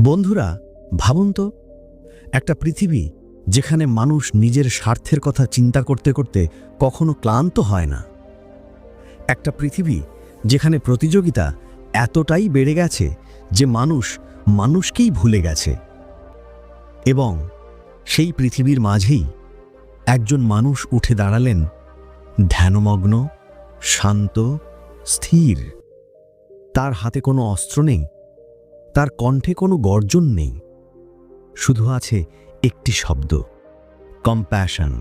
বন্ধুরা, ভাবুন তো, একটা পৃথিবী যেখানে মানুষ নিজের স্বার্থের কথা চিন্তা করতে করতে কখনো ক্লান্ত হয় না। একটা পৃথিবী যেখানে প্রতিযোগিতা এতটাই বেড়ে গেছে যে মানুষ মানুষকেই ভুলে গেছে। এবং সেই পৃথিবীর মাঝেই একজন মানুষ উঠে দাঁড়ালেন ধ্যানমগ্ন, শান্ত, স্থির। তার হাতে কোনো অস্ত্র নেই। তার কণ্ঠে কোনো গর্জন নেই। শুধু আছে একটি শব্দ কম্প্যাশন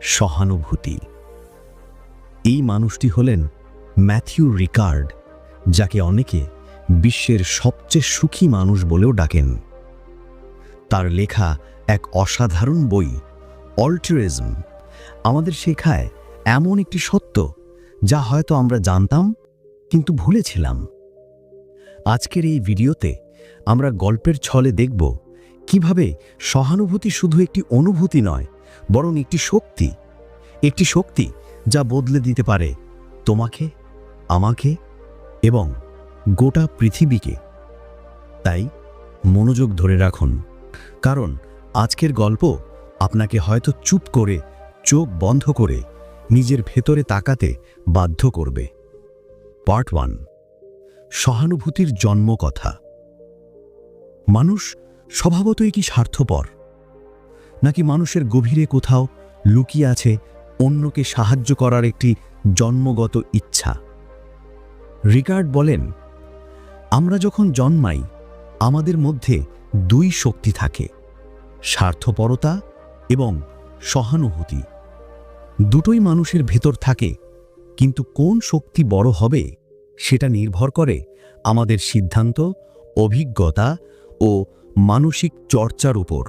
সহানুভূতি। এই মানুষটি হলেন ম্যাথিউ রিকার্ড, যাকে অনেকে বিশ্বের সবচেয়ে সুখী মানুষ বলেও ডাকেন। তার লেখা এক অসাধারণ বই অল্টারিজম আমাদের শেখায় এমন একটি সত্য যা হয়তো আমরা জানতাম, কিন্তু ভুলেছিলাম। আজকের এই ভিডিওতে আমরা গল্পের ছলে দেখব কীভাবে সহানুভূতি শুধু একটি অনুভূতি নয়, বরং একটি শক্তি। একটি শক্তি যা বদলে দিতে পারে তোমাকে, আমাকে এবং গোটা পৃথিবীকে। তাই মনোযোগ ধরে রাখুন, কারণ আজকের গল্প আপনাকে হয়তো চুপ করে, চোখ বন্ধ করে নিজের ভেতরে তাকাতে বাধ্য করবে। পার্ট ওয়ান সহানুভূতির জন্ম কথা মানুষ স্বভাবতই কি স্বার্থপর? নাকি মানুষের গভীরে কোথাও লুকিয়ে আছে অন্যকে সাহায্য করার একটি জন্মগত ইচ্ছা? রিকার্ড বলেন, আমরা যখন জন্মাই, আমাদের মধ্যে দুই শক্তি থাকে, স্বার্থপরতা এবং সহানুভূতি। দুটোই মানুষের ভেতর থাকে, কিন্তু কোন শক্তি বড় হবে সেটা নির্ভর করে আমাদের সিদ্ধান্ত, অভিজ্ঞতা ও মানসিক চর্চার উপর।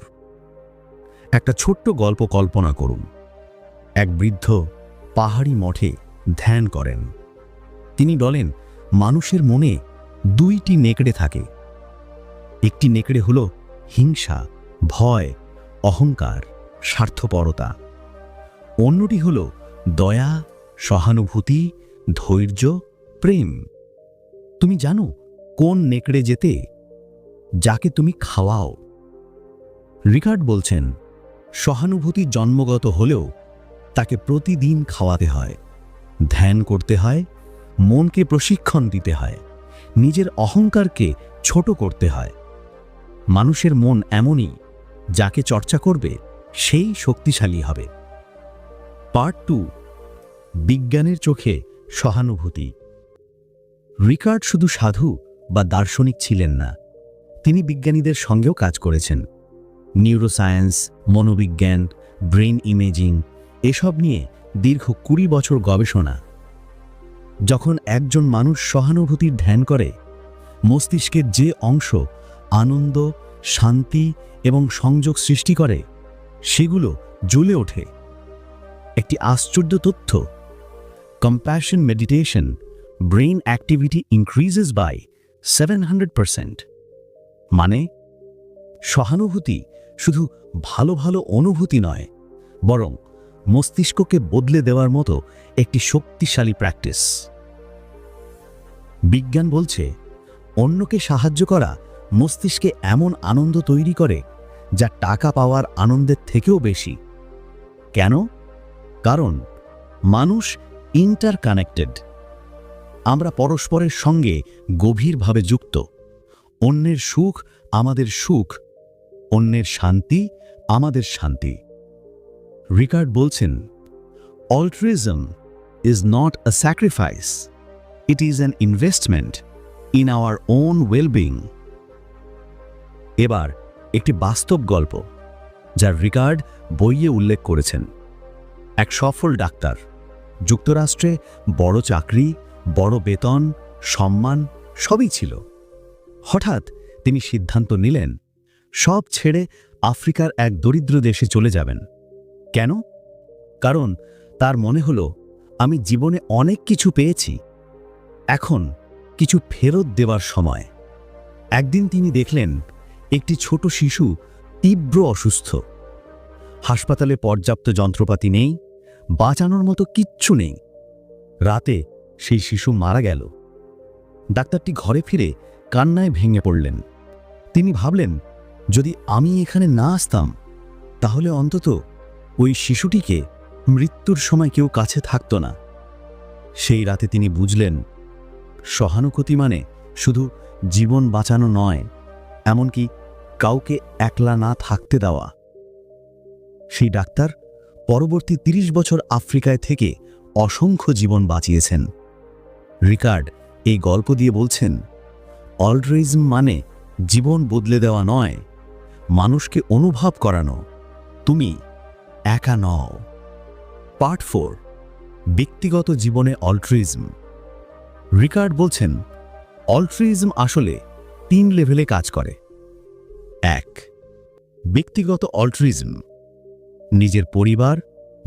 একটা ছোট্ট গল্প কল্পনা করুন। এক বৃদ্ধ পাহাড়ি মঠে ধ্যান করেন। তিনি বলেন, মানুষের মনে দুইটি নেকড়ে থাকে। একটি নেকড়ে হল হিংসা, ভয়, অহংকার, স্বার্থপরতা। অন্যটি হল দয়া, সহানুভূতি, ধৈর্য প্রেম। তুমি জানো কোন নেকড়ে যেতে, যাকে তুমি খাওয়াও। রিকার্ড বলছেন, সহানুভূতি জন্মগত হলেও তাকে প্রতিদিন খাওয়াতে হয়, ধ্যান করতে হয়, মনকে প্রশিক্ষণ দিতে হয়, নিজের অহংকারকে ছোট করতে হয়। মানুষের মন এমনই, যাকে চর্চা করবে, সেই শক্তিশালী হবে। পার্ট টু, বিজ্ঞানের চোখে সহানুভূতি। রিকার্ড শুধু সাধু বা দার্শনিক ছিলেন না, তিনি বিজ্ঞানীদের সঙ্গেও কাজ করেছেন। নিউরোসায়েন্স, মনোবিজ্ঞান ব্রেন ইমেজিং, এসব নিয়ে দীর্ঘ কুড়ি বছর গবেষণা। যখন একজন মানুষ সহানুভূতির ধ্যান করে, মস্তিষ্কের যে অংশ আনন্দ, শান্তি এবং সংযোগ সৃষ্টি করে, সেগুলো জ্বলে ওঠে। একটি আশ্চর্য তথ্য compassion meditation brain activity increases by seven hundred percent মানে সহানুভূতি শুধু ভালো ভালো অনুভূতি নয়, বরং মস্তিষ্ককে বদলে দেওয়ার মতো একটি শক্তিশালী প্র্যাকটিস বিজ্ঞান বলছে, অন্যকে সাহায্য করা মস্তিষ্কে এমন আনন্দ তৈরি করে যা টাকা পাওয়ার আনন্দের থেকেও বেশি। কেন? কারণ মানুষ ইন্টারকানেক্টেড আমরা পরস্পরের সঙ্গে গভীরভাবে যুক্ত। অন্যের সুখ আমাদের সুখ, অন্যের শান্তি আমাদের শান্তি। রিকার্ড বলছেন altruism is not a sacrifice it is an investment in our own wellbeing এবার একটি বাস্তব গল্প, যার রিকার্ড বইয়ে উল্লেখ করেছেন। এক সফল ডাক্তার, যুক্তরাষ্ট্রে বড় চাকরি বড় বেতন, সম্মান, সবই ছিল। হঠাৎ তিনি সিদ্ধান্ত নিলেন, সব ছেড়ে আফ্রিকার এক দরিদ্র দেশে চলে যাবেন। কেন? কারণ তার মনে হলো, আমি জীবনে অনেক কিছু পেয়েছি। এখন কিছু ফেরত দেওয়ার সময়। একদিন তিনি দেখলেন, একটি ছোট শিশু তীব্র অসুস্থ। হাসপাতালে পর্যাপ্ত যন্ত্রপাতি নেই, বাঁচানোর মতো কিচ্ছু নেই। রাতে সেই শিশু মারা গেল। ডাক্তারটি ঘরে ফিরে কান্নায় ভেঙে পড়লেন। তিনি ভাবলেন, যদি আমি এখানে না আসতাম, তাহলে অন্তত ওই শিশুটিকে মৃত্যুর সময় কেউ কাছে থাকত না। সেই রাতে তিনি বুঝলেন, সহানুভূতি মানে শুধু জীবন বাঁচানো নয়, এমনকি কাউকে একলা না থাকতে দেওয়া। সেই ডাক্তার পরবর্তী ৩০ বছর আফ্রিকায় থেকে অসংখ্য জীবন বাঁচিয়েছেন। রিকার্ড এই গল্প দিয়ে বলছেন অলড্রিজম মানে জীবন বদলে দেওয়া নয়, মানুষকে অনুভব করানো। তুমি একা নও। পার্ট ফোর, ব্যক্তিগত জীবনে অল্ট্রিজম রিকার্ড বলছেন অল্ট্রিজম আসলে তিন লেভেলে কাজ করে। এক, ব্যক্তিগত অল্ট্রিজম নিজের পরিবার,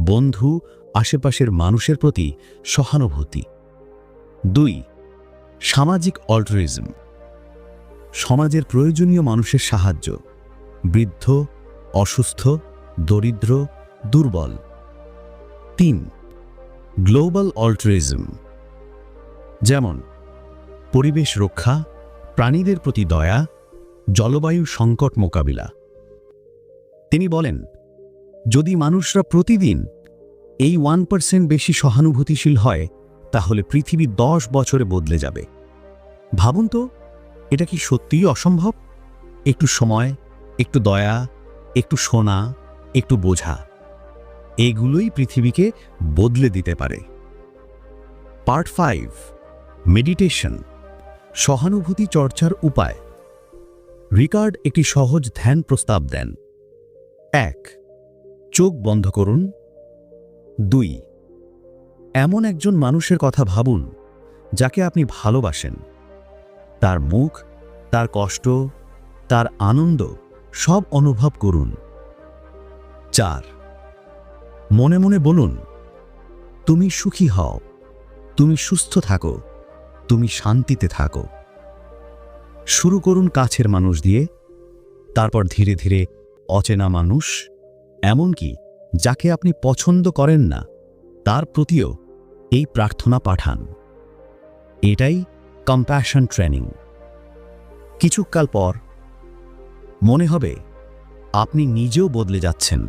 বন্ধু, আশেপাশের মানুষের প্রতি সহানুভূতি। দুই, সামাজিক অল্ট্রিজম সমাজের প্রয়োজনীয় মানুষের সাহায্য। বৃদ্ধ, অসুস্থ, দরিদ্র, দুর্বল। তিন গ্লোবাল অল্ট্রিজম যেমন, পরিবেশ রক্ষা, প্রাণীদের প্রতি দয়া, জলবায়ু সংকট মোকাবিলা। তিনি বলেন, যদি মানুষরা প্রতিদিন এই ওয়ান পার্সেন্ট বেশি সহানুভূতিশীল হয় তাহলে পৃথিবী দশ বছরে বদলে যাবে। ভাবুন তো, এটা কি সত্যিই অসম্ভব? একটু সময়, একটু দয়া, একটু শোনা, একটু বোঝা, এগুলোই পৃথিবীকে বদলে দিতে পারে। পার্ট ফাইভ, মেডিটেশন, সহানুভূতি চর্চার উপায়। রিকার্ড একটি সহজ ধ্যান প্রস্তাব দেন। এক, চোখ বন্ধ করুন। দুই এমন একজন মানুষের কথা ভাবুন, যাকে আপনি ভালোবাসেন। তার মুখ, তার কষ্ট, তার আনন্দ সব অনুভব করুন। চার, মনে মনে বলুন, তুমি সুখী হও, তুমি সুস্থ থাকো, তুমি শান্তিতে থাকো। শুরু করুন কাছের মানুষ দিয়ে, তারপর ধীরে ধীরে অচেনা মানুষ, এমনকি যাকে আপনি পছন্দ করেন না, তার প্রতিও এই প্রার্থনা পাঠান। এটাই কম্প্যাশন ট্রেনিং কিছুকাল পর মনে হবে আপনি নিজেও বদলে যাচ্ছেন।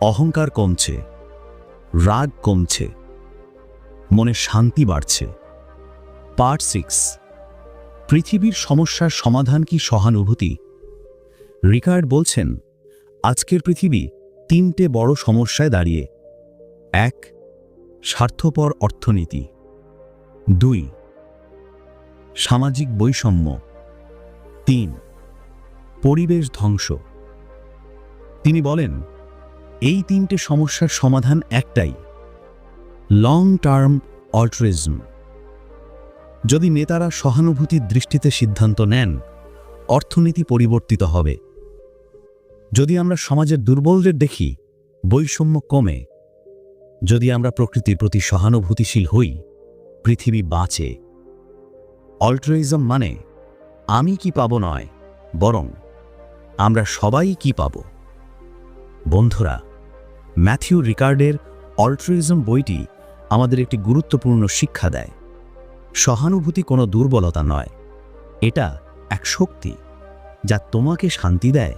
অহংকার কমছে, রাগ কমছে, মনে শান্তি বাড়ছে। Part six. পৃথিবীর সমস্যার সমাধান কি সহানুভূতি? রিকার্ড বলছেন, আজকের পৃথিবী তিনটে বড় সমস্যায় দাঁড়িয়ে। এক স্বার্থপর অর্থনীতি। দুই, সামাজিক বৈষম্য। তিন, পরিবেশ ধ্বংস। তিনি বলেন, এই তিনটে সমস্যার সমাধান একটাই লং টার্ম অল্ট্রিজম যদি নেতারা সহানুভূতির দৃষ্টিতে সিদ্ধান্ত নেন, অর্থনীতি পরিবর্তিত হবে। যদি আমরা সমাজের দুর্বলদের দেখি, বৈষম্য কমে। যদি আমরা প্রকৃতির প্রতি সহানুভূতিশীল হই, পৃথিবী বাঁচে। অল্ট্রিজম মানে আমি কি পাব নয়, বরং আমরা সবাই কি পাব। বন্ধুরা, ম্যাথিউ রিকার্ডের অল্ট্রিজম বইটি আমাদের একটি গুরুত্বপূর্ণ শিক্ষা দেয়। সহানুভূতি কোনো দুর্বলতা নয়, এটা এক শক্তি যা তোমাকে শান্তি দেয়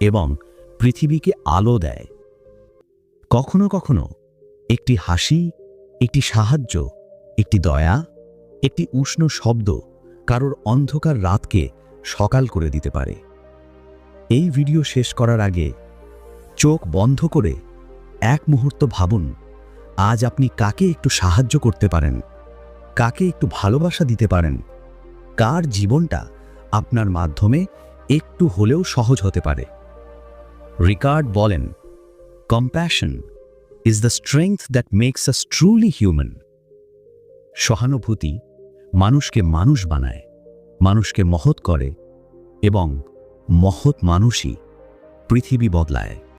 এবং পৃথিবীকে আলো দেয়। কখনো কখনো একটি হাসি, একটি সাহায্য, একটি দয়া, একটি উষ্ণ শব্দ কারোর অন্ধকার রাতকে সকাল করে দিতে পারে। এই ভিডিও শেষ করার আগে চোখ বন্ধ করে এক মুহূর্ত ভাবুন, আজ আপনি কাকে একটু সাহায্য করতে পারেন? কাকে একটু ভালোবাসা দিতে পারেন? কার জীবনটা আপনার মাধ্যমে একটু হলেও সহজ হতে পারে? রিকার্ড বলেন, compassion is the strength that makes us truly human. সহানুভূতি মানুষকে মানুষ বানায়, মানুষকে মহৎ করে এবং মহৎ মানুষই পৃথিবী বদলায়